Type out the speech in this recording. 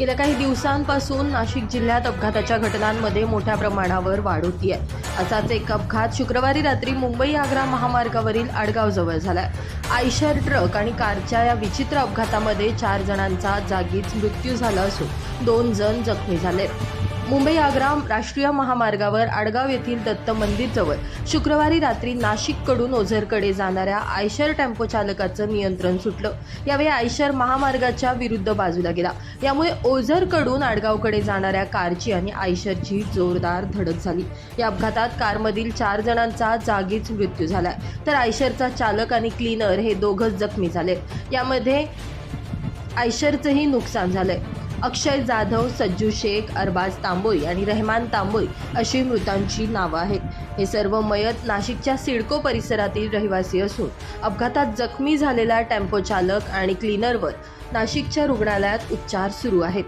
गेल्या काही दिवसांपासून नाशिक जिल्ह्यात अपघाताच्या घटनांमध्ये मोठ्या प्रमाणावर वाढ होती आहे. असाच एक अपघात शुक्रवारी रात्री मुंबई आग्रा महामार्गावरील आडगावजवळ आहे आयशर ट्रक आणि कारच्या या विचित्र अपघातामध्ये चार जणांचा जागीच मृत्यू झाला असून दोन जण जखमी झाले. मुंबई आग्रा राष्ट्रीय महामार्गावर आडगाव येथील दत्त मंदिरजवळ शुक्रवारी रात्री नाशिककडून ओझरकडे जाणाऱ्या आयशर टेम्पो चालकाचं नियंत्रण सुटलं. यावेळी आयशर महामार्गाच्या विरुद्ध बाजूला गेला. यामुळे ओझरकडून आडगावकडे जाणाऱ्या कारची आणि आयशरची जोरदार धडक झाली. या अपघातात कारमधील चार जणांचा जागीच मृत्यू झालाय. तर आयशरचा चालक आणि क्लीनर हे दोघंच जखमी झाले. यामध्ये आयशरचंही नुकसान झालंय. अक्षय जाधव सज्जू शेख अरबाज तांबोई आणि रहमान तांबोई अशी मृतांची नावं आहेत. हे सर्व मयत नाशिकच्या सिडको परिसरातील रहिवासी असून अपघातात जखमी झालेला टेम्पो चालक आणि क्लीनरवर नाशिकच्या रुग्णालयात उपचार सुरू आहेत.